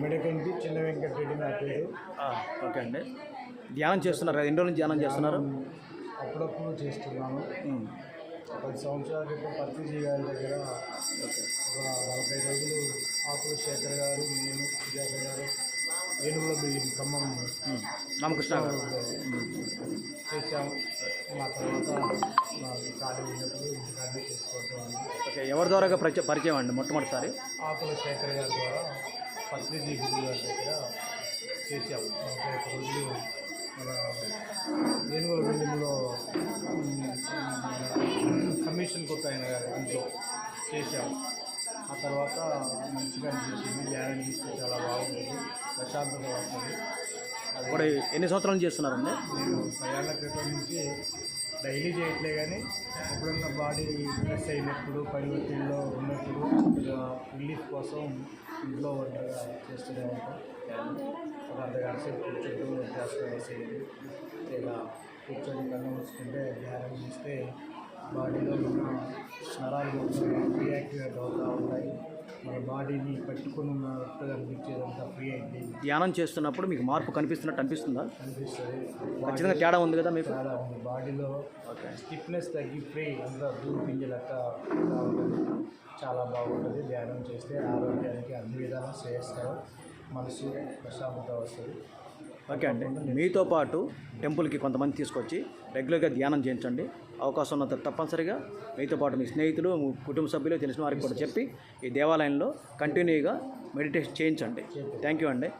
మెడకంటి చిన్న వెంకటరెడ్డి నా పేరు. ఓకే అండి. ధ్యానం చేస్తున్నారు ఎన్ని రోజులు ధ్యానం చేస్తున్నారు? అప్పుడప్పుడు చేస్తున్నాను ఉమ్, పది సంవత్సరాల క్రితం పత్రిజీ గారి దగ్గర ఓకే ఒక నలభై రోజులు ఆకుల శేఖర్ గారు నేను సుజాత గారు ఏనుగుల బిల్డింగ్ ఖమ్మం రామకృష్ణ గారు. చేశాము. ఆ తర్వాత ఖాళీ ఉన్నప్పుడు ఇంటికాడనే చేసుకుంటాను ఓకే ఎవరి ద్వారా పరిచయం పరిచయం అండి మొట్టమొదటిసారి? ఆకుల శేఖర్ గారి ద్వారా. పత్రిజీ గురువు గారి దగ్గర చేశాము రోజులు మన ఏనుగుల బిల్డింగ్లో కమిషన్ కొత్త ఆయన గారు ఇంట్లో చేశాము ఆ తర్వాత మంచిగా అనిపించింది. ధ్యానం చేస్తే చాలా బాగుంటుంది ప్రశాంతత వస్తుంది. ఇప్పుడు ఎన్ని సంవత్సరాలు చేస్తున్నారండి? నేను పదేళ్ళ క్రితం నుంచి డైలీ చేయట్లే కానీ ఎప్పుడన్నా బాడీ స్ట్రెస్ అయినప్పుడు పై ఒత్తిడిలో ఉన్నప్పుడు రిలీఫ్ కోసం ఇంట్లో వంటగా చేస్తూనే ఉంటాం. ఒక కాసేపు సేపు కూర్చుంటూ అభ్యాసం వేసేది ఇలా కూర్చొని కళ్ళు మూసుకుంటే ధ్యానం చేస్తే బాడీలో ఉన్న నరాలు రియాక్టివేట్ అవుతూ ఉంటాయి. మన బాడీని పట్టుకుని ఉన్నట్టుగా అనిపించేదంతా ఫ్రీ అయింది. ధ్యానం చేస్తున్నప్పుడు మీకు మార్పు కనిపిస్తున్నట్టు అనిపిస్తుందా? అనిపిస్తుంది ఖచ్చితంగా తేడా ఉంది కదా మీకు? చాలా ఉంది. బాడీలో స్టిఫ్నెస్ తగ్గి ఫ్రీ అంతా దూరం పింజలక్క ఉంటుంది చాలా బాగుంటుంది. ధ్యానం చేస్తే ఆరోగ్యానికి అన్ని విధాలా శ్రేయస్కరం. మనసు ప్రశాంతత వస్తుంది. ఓకే అండి. మీతో పాటు టెంపుల్కి కొంతమంది తీసుకొచ్చి రెగ్యులర్గా ధ్యానం చేయించండి. అవకాశం ఉన్నంత తప్పనిసరిగా మీతో పాటు మీ స్నేహితులు మీ కుటుంబ సభ్యులు తెలిసిన వారికి కూడా చెప్పి ఈ దేవాలయంలో కంటిన్యూగా మెడిటేషన్ చేయించండి. థ్యాంక్ యూ అండి.